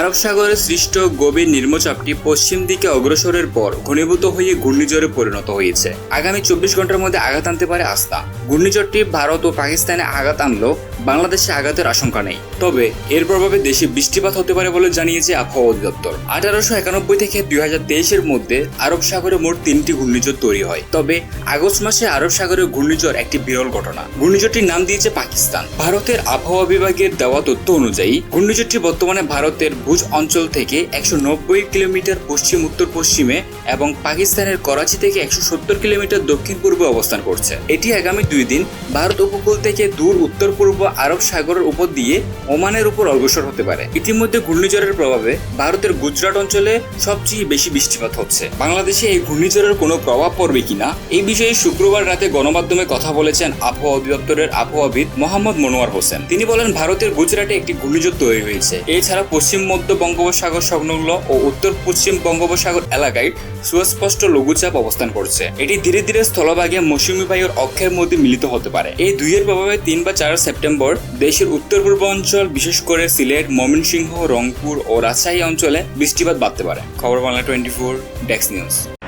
আরব সাগরে সৃষ্ট গভীর নিম্নচাপটি পশ্চিম দিকে অগ্রসরের পর ঘনীভূত হয়ে ঘূর্ণিঝড়ে পরিণত হয়েছে। আগামী চব্বিশ ঘণ্টার মধ্যে আঘাত আনতে পারে আস্থা। ঘূর্ণিঝড়টি ভারত ও পাকিস্তানে আঘাত আনলেও বাংলাদেশে আঘাতের আশঙ্কা নেই। তবে এর প্রভাবে দেশে বৃষ্টিপাত হতে পারে বলে জানিয়েছে আবহাওয়া অধিদপ্তর। আঠারোশো একানব্বই থেকে দুই হাজার তেইশের মধ্যে আরব সাগরে মোট তিনটি ঘূর্ণিঝড় তৈরি হয়। তবে আগস্ট মাসে আরব সাগরে ঘূর্ণিঝড় একটি বিরল ঘটনা। ঘূর্ণিঝড়টির নাম দিয়েছে পাকিস্তান। ভারতের আবহাওয়া বিভাগের দেওয়া তথ্য অনুযায়ী, ঘূর্ণিঝড়টি বর্তমানে ভারতের ভুজ অঞ্চল থেকে একশো নব্বই কিলোমিটার পশ্চিম, উত্তর পশ্চিমে এবং পাকিস্তানের করাচি থেকে একশো সত্তর কিলোমিটার দক্ষিণ পূর্বে অবস্থান করছে। এটি আগামী দুই দিন ভারত উপকূল থেকে দূর, উত্তর পূর্ব আরব সাগরের উপর দিয়ে ওমানের উপর অগ্রসর হতে পারে। ইতিমধ্যে ঘূর্ণিঝড়ের প্রভাবে ভারতের গুজরাট অঞ্চলে সবচেয়ে বেশি বৃষ্টিপাত হচ্ছে। বাংলাদেশে এই ঘূর্ণিঝড়ের কোনো প্রভাব পড়বে কিনা, এই বিষয়ে শুক্রবার রাতে গণমাধ্যমে কথা বলেছেন আবহাওয়া অধিদপ্তরের আবহাওয়াবিদ মোহাম্মদ মনোয়ার হোসেন। তিনি বলেন, ভারতের গুজরাটে একটি ঘূর্ণিঝড় তৈরি হয়েছে। এছাড়া পশ্চিম মধ্য বঙ্গোপসাগর সংলগ্ন ও উত্তর পশ্চিম বঙ্গোপসাগর এলাকায় সুস্পষ্ট লঘুচাপ অবস্থান করছে। এটি ধীরে ধীরে স্থলভাগে মৌসুমী বায়ুর অক্ষের মধ্যে মিলিত হতে পারে। এই দুইয়ের প্রভাবে তিন বা চার সেপ্টেম্বর দেশের উত্তর পূর্ব অঞ্চল বিশেষ করে সিলেট, ময়মনসিংহ, রংপুর ও রাজশাহী অঞ্চলে বৃষ্টিপাত বাড়তে পারে। খবর বাংলা টোয়েন্টি ফোর, ডেক্স নিউজ।